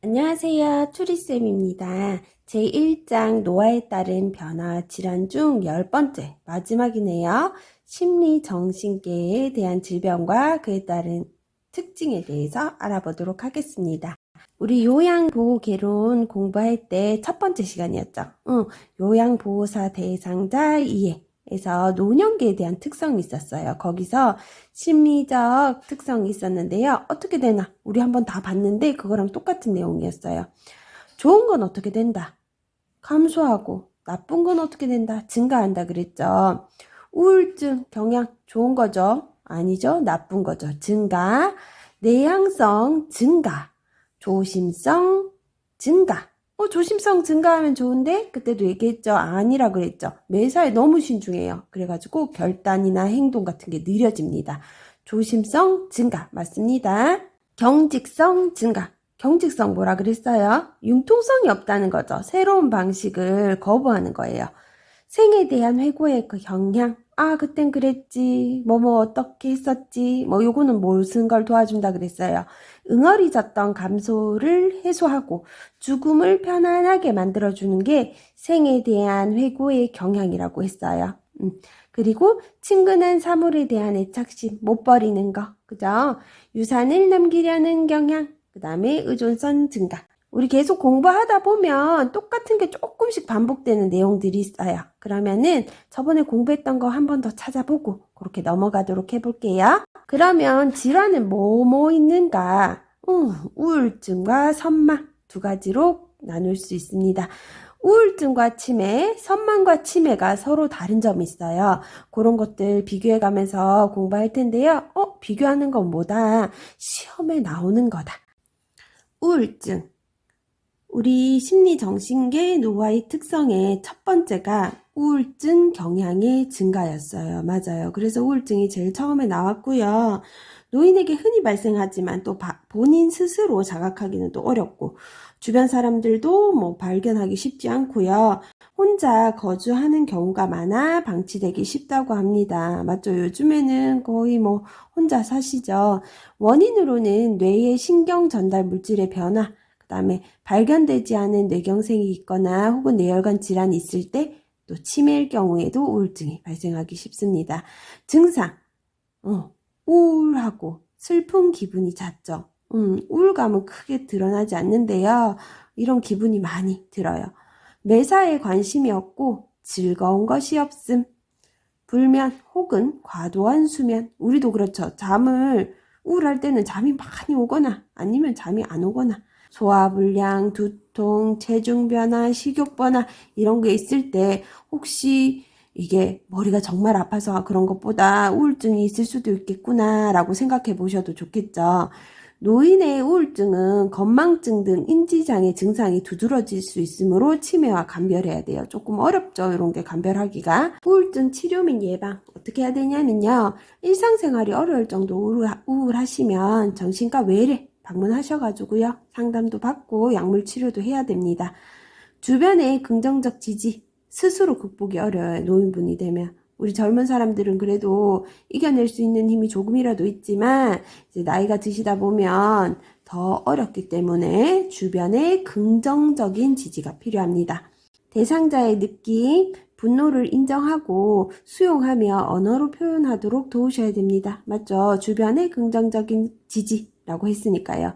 안녕하세요. 추리쌤입니다. 제1장 노화에 따른 변화 질환 중 10번째 마지막이네요. 심리 정신계에 대한 질병과 그에 따른 특징에 대해서 알아보도록 하겠습니다. 우리 요양보호개론 공부할 때 첫 번째 시간이었죠. 응, 요양보호사 대상자 이해. 에서 노년기에 대한 특성이 있었어요. 거기서 심리적 특성이 있었는데요. 어떻게 되나? 우리 한번 다 봤는데 그거랑 똑같은 내용이었어요. 좋은 건 어떻게 된다? 감소하고 나쁜 건 어떻게 된다? 증가한다 그랬죠. 우울증, 경향 좋은 거죠? 아니죠? 나쁜 거죠. 증가, 내향성 증가, 조심성 증가. 어, 조심성 증가하면 좋은데 그때도 얘기했죠. 아니라 그랬죠. 매사에 너무 신중해요. 그래가지고 결단이나 행동 같은 게 느려집니다. 조심성 증가 맞습니다. 경직성 증가. 경직성 뭐라 그랬어요? 융통성이 없다는 거죠. 새로운 방식을 거부하는 거예요. 생에 대한 회고의 그 경향. 아, 그땐 그랬지. 뭐, 뭐, 어떻게 했었지. 뭐, 요거는 뭘쓴걸 도와준다 그랬어요. 응어리졌던 감소를 해소하고 죽음을 편안하게 만들어주는 게 생에 대한 회고의 경향이라고 했어요. 음, 그리고 친근한 사물에 대한 애착심 못 버리는 거. 그죠? 유산을 남기려는 경향. 그 다음에 의존성 증가. 우리 계속 공부하다 보면 똑같은 게 조금씩 반복되는 내용들이 있어요. 그러면은 저번에 공부했던 거 한 번 더 찾아보고 그렇게 넘어가도록 해볼게요. 그러면 질환은 뭐뭐 있는가? 음, 우울증과 선망 두 가지로 나눌 수 있습니다. 우울증과 치매, 선망과 치매가 서로 다른 점이 있어요. 그런 것들 비교해 가면서 공부할 텐데요. 어, 비교하는 건 뭐다? 시험에 나오는 거다. 우울증. 우리 심리정신계 노화의 특성의 첫 번째가 우울증 경향의 증가였어요. 맞아요. 그래서 우울증이 제일 처음에 나왔고요. 노인에게 흔히 발생하지만 또 본인 스스로 자각하기는 또 어렵고 주변 사람들도 뭐 발견하기 쉽지 않고요. 혼자 거주하는 경우가 많아 방치되기 쉽다고 합니다. 맞죠? 요즘에는 거의 뭐 혼자 사시죠. 원인으로는 뇌의 신경 전달 물질의 변화, 그 다음에 발견되지 않은 뇌경색이 있거나 혹은 뇌혈관 질환이 있을 때 또 치매일 경우에도 우울증이 발생하기 쉽습니다. 증상, 어, 우울하고 슬픈 기분이 잦죠. 음, 우울감은 크게 드러나지 않는데요. 이런 기분이 많이 들어요. 매사에 관심이 없고 즐거운 것이 없음. 불면 혹은 과도한 수면. 우리도 그렇죠. 잠을 우울할 때는 잠이 많이 오거나 아니면 잠이 안 오거나 소화불량, 두통, 체중 변화, 식욕 변화 이런 게 있을 때 혹시 이게 머리가 정말 아파서 그런 것보다 우울증이 있을 수도 있겠구나 라고 생각해 보셔도 좋겠죠. 노인의 우울증은 건망증 등 인지장애 증상이 두드러질 수 있으므로 치매와 감별해야 돼요. 조금 어렵죠. 이런 게 감별하기가. 우울증 치료 및 예방 어떻게 해야 되냐면요. 일상생활이 어려울 정도 우울하시면 정신과 외래 방문하셔가지고요. 상담도 받고 약물 치료도 해야 됩니다. 주변의 긍정적 지지, 스스로 극복이 어려워요. 노인분이 되면. 우리 젊은 사람들은 그래도 이겨낼 수 있는 힘이 조금이라도 있지만, 이제 나이가 드시다 보면 더 어렵기 때문에 주변의 긍정적인 지지가 필요합니다. 대상자의 느낌, 분노를 인정하고 수용하며 언어로 표현하도록 도우셔야 됩니다. 맞죠? 주변의 긍정적인 지지, 라고 했으니까요.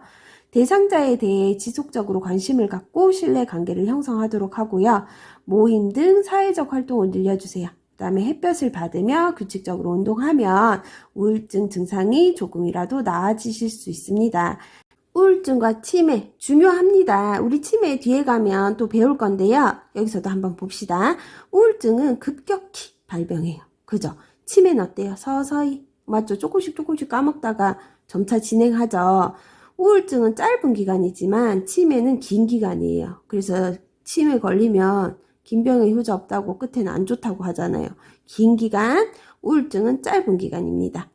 대상자에 대해 지속적으로 관심을 갖고 신뢰 관계를 형성하도록 하고요. 모임 등 사회적 활동을 늘려주세요. 그 다음에 햇볕을 받으며 규칙적으로 운동하면 우울증 증상이 조금이라도 나아지실 수 있습니다. 우울증과 치매 중요합니다. 우리 치매 뒤에 가면 또 배울 건데요. 여기서도 한번 봅시다. 우울증은 급격히 발병해요. 그죠? 치매는 어때요? 서서히 맞죠? 조금씩 조금씩 까먹다가 점차 진행하죠. 우울증은 짧은 기간이지만 치매는 긴 기간이에요. 그래서 치매 걸리면 긴 병에 효자 없다고 끝에는 안 좋다고 하잖아요. 긴 기간, 우울증은 짧은 기간입니다.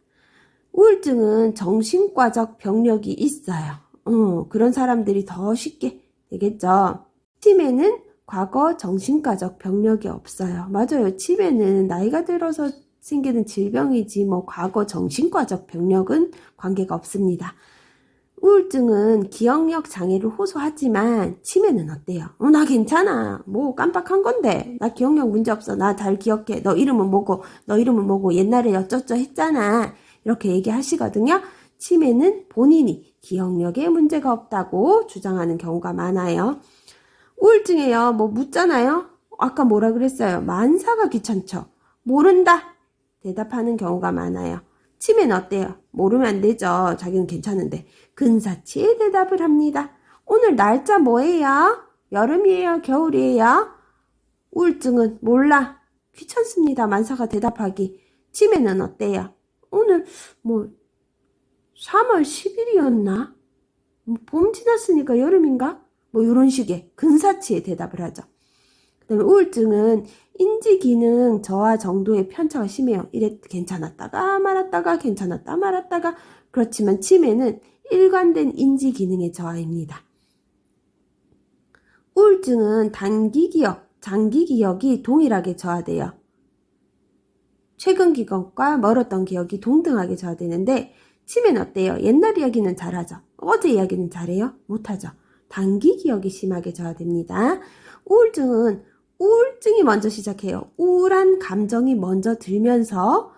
우울증은 정신과적 병력이 있어요. 어, 그런 사람들이 더 쉽게 되겠죠. 치매는 과거 정신과적 병력이 없어요. 맞아요. 치매는 나이가 들어서 생기는 질병이지 뭐 과거 정신과적 병력은 관계가 없습니다. 우울증은 기억력 장애를 호소하지만 치매는 어때요? 어, 나 괜찮아. 뭐 깜빡한 건데. 나 기억력 문제 없어. 나 잘 기억해. 너 이름은 뭐고, 너 이름은 뭐고, 옛날에 어쩌쩌 했잖아. 이렇게 얘기하시거든요. 치매는 본인이 기억력에 문제가 없다고 주장하는 경우가 많아요. 우울증에요. 뭐 묻잖아요. 아까 뭐라 그랬어요? 만사가 귀찮죠. 모른다. 대답하는 경우가 많아요. 치매는 어때요? 모르면 안 되죠. 자기는 괜찮은데. 근사치에 대답을 합니다. 오늘 날짜 뭐예요? 여름이에요? 겨울이에요? 우울증은 몰라. 귀찮습니다. 만사가 대답하기. 치매는 어때요? 오늘 뭐 3월 10일이었나? 뭐봄 지났으니까 여름인가? 뭐 이런 식의 근사치에 대답을 하죠. 그 다음에 우울증은 인지 기능 저하 정도의 편차가 심해요. 이래 괜찮았다가 말았다가 괜찮았다 말았다가 그렇지만 치매는 일관된 인지 기능의 저하입니다. 우울증은 단기 기억, 장기 기억이 동일하게 저하돼요. 최근 기억과 멀었던 기억이 동등하게 저하되는데 치매는 어때요? 옛날 이야기는 잘하죠. 어제 이야기는 잘해요? 못하죠. 단기 기억이 심하게 저하됩니다. 우울증은 우울증이 먼저 시작해요. 우울한 감정이 먼저 들면서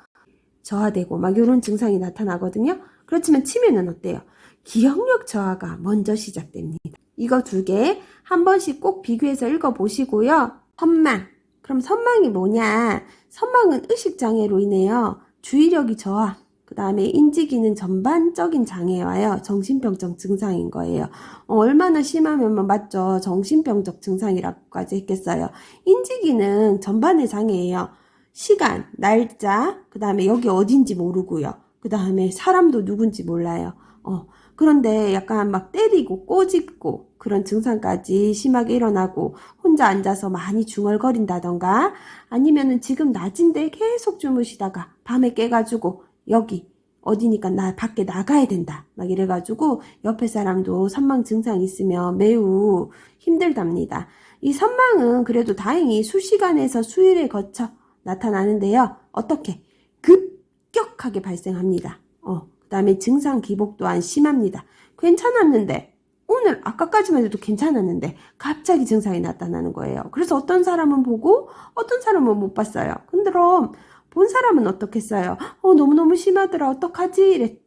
저하되고 막 이런 증상이 나타나거든요. 그렇지만 치매는 어때요? 기억력 저하가 먼저 시작됩니다. 이거 두 개 한 번씩 꼭 비교해서 읽어보시고요. 선망. 그럼 선망이 뭐냐? 선망은 의식장애로 인해요. 주의력이 저하, 그 다음에 인지기능 전반적인 장애에 와요. 정신병적 증상인 거예요. 어, 얼마나 심하면 뭐 맞죠. 정신병적 증상이라고까지 했겠어요. 인지기능 전반의 장애예요. 시간, 날짜, 그 다음에 여기 어딘지 모르고요. 그 다음에 사람도 누군지 몰라요. 어, 그런데 약간 막 때리고 꼬집고 그런 증상까지 심하게 일어나고 혼자 앉아서 많이 중얼거린다던가 아니면은 지금 낮인데 계속 주무시다가 밤에 깨가지고 여기 어디니까 나 밖에 나가야 된다. 막 이래가지고 옆에 사람도 선망 증상이 있으면 매우 힘들답니다. 이 선망은 그래도 다행히 수시간에서 수일에 거쳐 나타나는데요. 어떻게? 급격하게 발생합니다. 어, 그 다음에 증상 기복 또한 심합니다. 괜찮았는데 오늘 아까까지만 해도 괜찮았는데 갑자기 증상이 나타나는 거예요. 그래서 어떤 사람은 보고 어떤 사람은 못 봤어요. 그럼 본 사람은 어떻겠어요? 어, 너무너무 심하더라. 어떡하지? 이랬,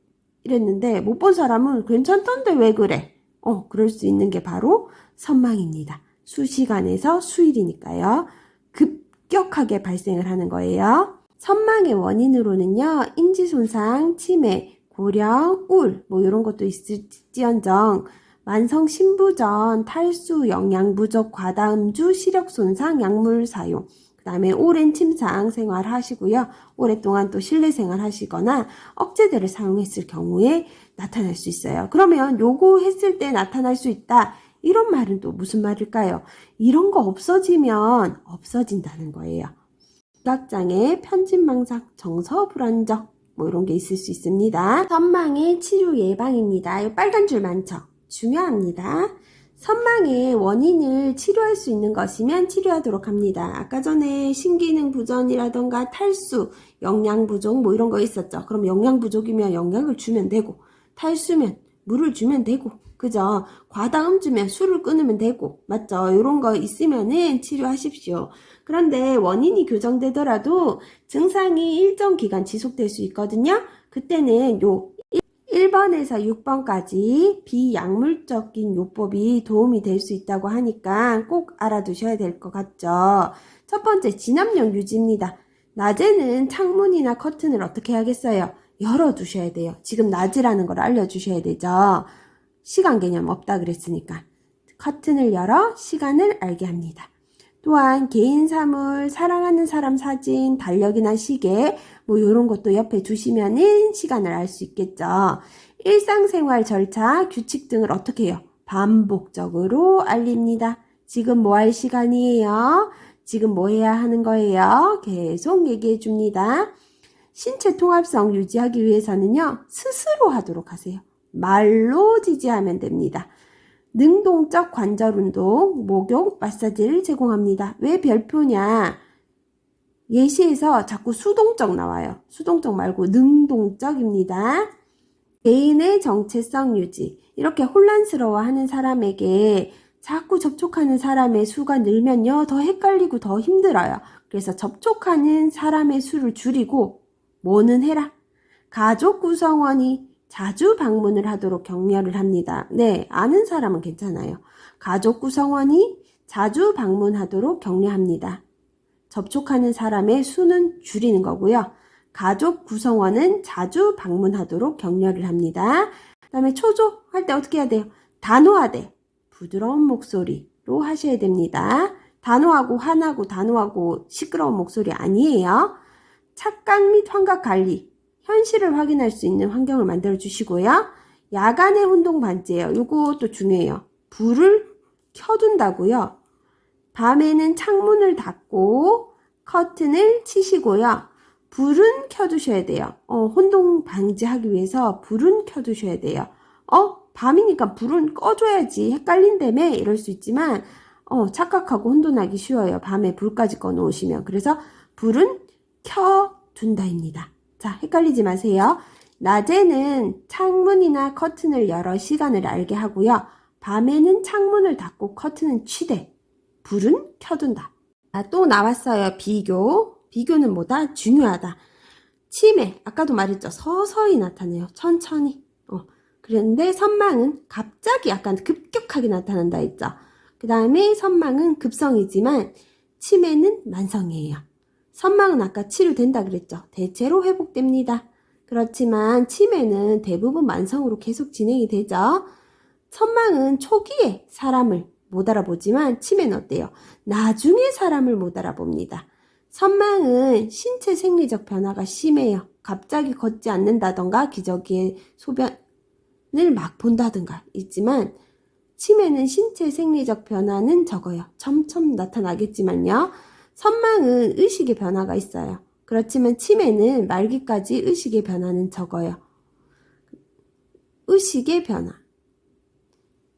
이랬는데, 못 본 사람은 괜찮던데 왜 그래? 어, 그럴 수 있는 게 바로 선망입니다. 수시간에서 수일이니까요. 급격하게 발생을 하는 거예요. 선망의 원인으로는요, 인지손상, 치매, 고령, 우울, 뭐 이런 것도 있을지언정, 만성 신부전, 탈수, 영양 부족, 과다음주, 시력 손상, 약물 사용, 그 다음에 오랜 침상 생활 하시고요. 오랫동안 또 실내 생활 하시거나 억제제를 사용했을 경우에 나타날 수 있어요. 그러면 요거 했을 때 나타날 수 있다. 이런 말은 또 무슨 말일까요? 이런 거 없어지면 없어진다는 거예요. 시각장애, 편집망상, 정서 불안정 뭐 이런 게 있을 수 있습니다. 선망의 치료 예방입니다. 이 빨간 줄 많죠? 중요합니다. 선망의 원인을 치료할 수 있는 것이면 치료하도록 합니다. 아까 전에 신기능 부전이라던가 탈수, 영양 부족 뭐 이런 거 있었죠. 그럼 영양 부족이면 영양을 주면 되고 탈수면 물을 주면 되고 그죠? 과다음 주면 술을 끊으면 되고 맞죠? 이런 거 있으면은 치료하십시오. 그런데 원인이 교정되더라도 증상이 일정 기간 지속될 수 있거든요. 그때는 요 1번에서 6번까지 비약물적인 요법이 도움이 될 수 있다고 하니까 꼭 알아두셔야 될 것 같죠. 첫 번째, 진압력 유지입니다. 낮에는 창문이나 커튼을 어떻게 하겠어요? 열어두셔야 돼요. 지금 낮이라는 걸 알려주셔야 되죠. 시간 개념 없다 그랬으니까. 커튼을 열어 시간을 알게 합니다. 또한 개인 사물, 사랑하는 사람 사진, 달력이나 시계, 뭐 이런 것도 옆에 두시면은 시간을 알 수 있겠죠. 일상생활 절차, 규칙 등을 어떻게 해요? 반복적으로 알립니다. 지금 뭐 할 시간이에요? 지금 뭐 해야 하는 거예요? 계속 얘기해 줍니다. 신체 통합성 유지하기 위해서는요, 스스로 하도록 하세요. 말로 지지하면 됩니다. 능동적 관절 운동, 목욕, 마사지를 제공합니다. 왜 별표냐? 예시에서 자꾸 수동적 나와요. 수동적 말고 능동적입니다. 개인의 정체성 유지. 이렇게 혼란스러워하는 사람에게 자꾸 접촉하는 사람의 수가 늘면요. 더 헷갈리고 더 힘들어요. 그래서 접촉하는 사람의 수를 줄이고 뭐는 해라. 가족 구성원이 자주 방문을 하도록 격려를 합니다. 네, 아는 사람은 괜찮아요. 가족 구성원이 자주 방문하도록 격려합니다. 접촉하는 사람의 수는 줄이는 거고요. 가족 구성원은 자주 방문하도록 격려를 합니다. 그 다음에 초조할 때 어떻게 해야 돼요? 단호하되 부드러운 목소리로 하셔야 됩니다. 단호하고 화나고 단호하고 시끄러운 목소리 아니에요. 착각 및 환각 관리, 현실을 확인할 수 있는 환경을 만들어 주시고요. 야간의 혼동 반지예요. 요것도 중요해요. 불을 켜둔다고요. 밤에는 창문을 닫고 커튼을 치시고요. 불은 켜두셔야 돼요. 어, 혼동 방지하기 위해서 불은 켜두셔야 돼요. 어, 밤이니까 불은 꺼줘야지 헷갈린다며 이럴 수 있지만 어, 착각하고 혼돈하기 쉬워요. 밤에 불까지 꺼놓으시면. 그래서 불은 켜둔다입니다. 자, 헷갈리지 마세요. 낮에는 창문이나 커튼을 열어 시간을 알게 하고요. 밤에는 창문을 닫고 커튼은 치되 불은 켜둔다. 아, 또 나왔어요. 비교. 비교는 뭐다? 중요하다. 치매. 아까도 말했죠. 서서히 나타내요. 천천히. 어. 그런데 선망은 갑자기 약간 급격하게 나타난다 했죠. 그 다음에 선망은 급성이지만 치매는 만성이에요. 선망은 아까 치료된다 그랬죠. 대체로 회복됩니다. 그렇지만 치매는 대부분 만성으로 계속 진행이 되죠. 선망은 초기에 사람을 못 알아보지만 치매는 어때요? 나중에 사람을 못 알아봅니다. 선망은 신체 생리적 변화가 심해요. 갑자기 걷지 않는다던가 기저귀에 소변을 막 본다던가 있지만 치매는 신체 생리적 변화는 적어요. 점점 나타나겠지만요. 선망은 의식의 변화가 있어요. 그렇지만 치매는 말기까지 의식의 변화는 적어요. 의식의 변화.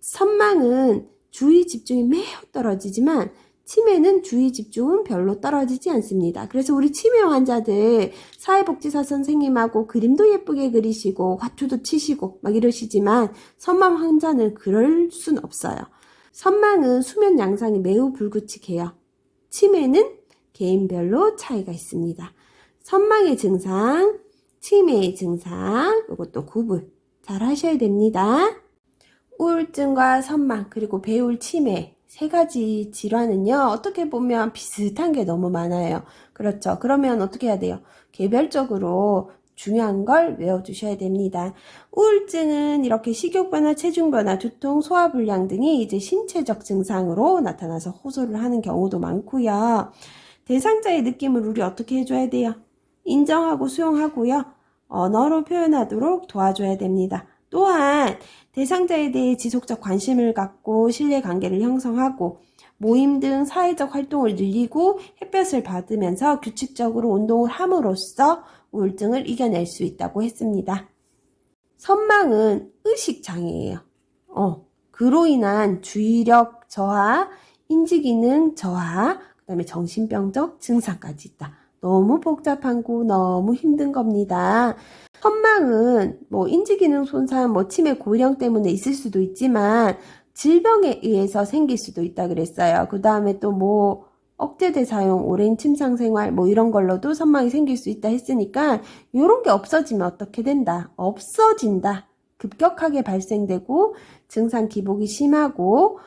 선망은 주의 집중이 매우 떨어지지만 치매는 주의 집중은 별로 떨어지지 않습니다. 그래서 우리 치매 환자들 사회복지사 선생님하고 그림도 예쁘게 그리시고 화투도 치시고 막 이러시지만 선망 환자는 그럴 순 없어요. 선망은 수면 양상이 매우 불규칙해요. 치매는 개인별로 차이가 있습니다. 선망의 증상, 치매의 증상, 이것도 구분 잘 하셔야 됩니다. 우울증과 선망, 그리고 배울 치매 세 가지 질환은요, 어떻게 보면 비슷한 게 너무 많아요. 그렇죠. 그러면 어떻게 해야 돼요? 개별적으로 중요한 걸 외워두셔야 됩니다. 우울증은 이렇게 식욕 변화, 체중 변화, 두통, 소화 불량 등이 이제 신체적 증상으로 나타나서 호소를 하는 경우도 많고요. 대상자의 느낌을 우리 어떻게 해줘야 돼요? 인정하고 수용하고요. 언어로 표현하도록 도와줘야 됩니다. 또한 대상자에 대해 지속적 관심을 갖고 신뢰 관계를 형성하고 모임 등 사회적 활동을 늘리고 햇볕을 받으면서 규칙적으로 운동을 함으로써 우울증을 이겨낼 수 있다고 했습니다. 선망은 의식장애예요. 어, 그로 인한 주의력 저하, 인지기능 저하, 그 다음에 정신병적 증상까지 있다. 너무 복잡하고 너무 힘든 겁니다. 선망은 뭐 인지기능 손상, 뭐 치매 고령 때문에 있을 수도 있지만 질병에 의해서 생길 수도 있다 그랬어요. 그 다음에 또 뭐 억제대 사용, 오랜 침상 생활 뭐 이런 걸로도 선망이 생길 수 있다 했으니까 이런 게 없어지면 어떻게 된다? 없어진다. 급격하게 발생되고 증상 기복이 심하고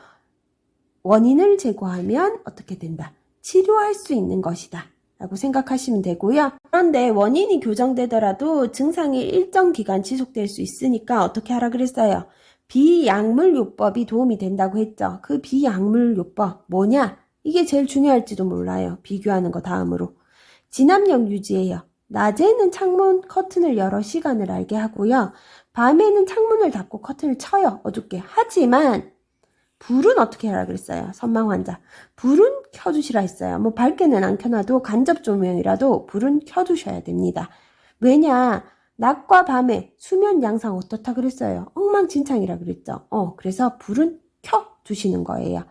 원인을 제거하면 어떻게 된다? 치료할 수 있는 것이다. 라고 생각하시면 되고요. 그런데 원인이 교정되더라도 증상이 일정 기간 지속될 수 있으니까 어떻게 하라 그랬어요? 비약물 요법이 도움이 된다고 했죠. 그 비약물 요법 뭐냐? 이게 제일 중요할지도 몰라요. 비교하는 거 다음으로. 진압력 유지예요. 낮에는 창문 커튼을 열어 시간을 알게 하고요. 밤에는 창문을 닫고 커튼을 쳐요. 어둡게. 하지만 불은 어떻게 하라 그랬어요? 선망 환자. 불은 켜두시라 했어요. 뭐 밝게는 안 켜놔도 간접 조명이라도 불은 켜두셔야 됩니다. 왜냐? 낮과 밤에 수면 양상 어떻다 그랬어요? 엉망진창이라 그랬죠. 어, 그래서 불은 켜두시는 거예요.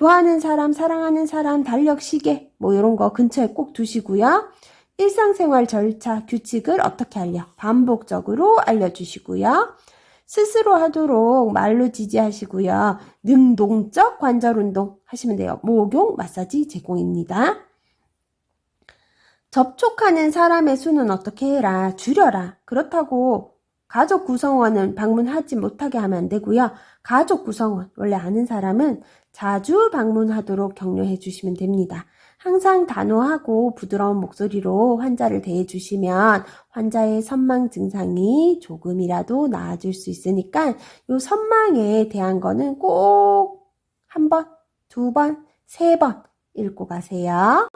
좋아하는 사람, 사랑하는 사람, 달력 시계, 뭐 이런 거 근처에 꼭 두시고요. 일상생활 절차, 규칙을 어떻게 알려? 반복적으로 알려주시고요. 스스로 하도록 말로 지지하시고요. 능동적 관절 운동 하시면 돼요. 목욕, 마사지 제공입니다. 접촉하는 사람의 수는 어떻게 해라? 줄여라. 그렇다고 가족 구성원은 방문하지 못하게 하면 안 되고요. 가족 구성원, 원래 아는 사람은 자주 방문하도록 격려해 주시면 됩니다. 항상 단호하고 부드러운 목소리로 환자를 대해 주시면 환자의 선망 증상이 조금이라도 나아질 수 있으니까 요 선망에 대한 거는 꼭 한 번, 두 번, 세 번 읽고 가세요.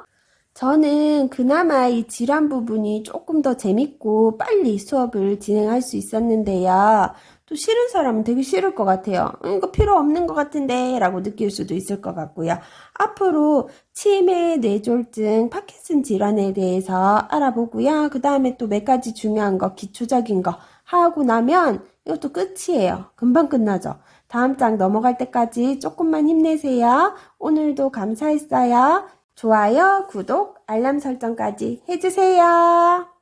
저는 그나마 이 질환 부분이 조금 더 재밌고 빨리 수업을 진행할 수 있었는데요. 또 싫은 사람은 되게 싫을 것 같아요. 음, 이거 필요 없는 것 같은데 라고 느낄 수도 있을 것 같고요. 앞으로 치매, 뇌졸중, 파킨슨 질환에 대해서 알아보고요. 그 다음에 또 몇 가지 중요한 거, 기초적인 거 하고 나면 이것도 끝이에요. 금방 끝나죠. 다음 장 넘어갈 때까지 조금만 힘내세요. 오늘도 감사했어요. 좋아요, 구독, 알람 설정까지 해주세요.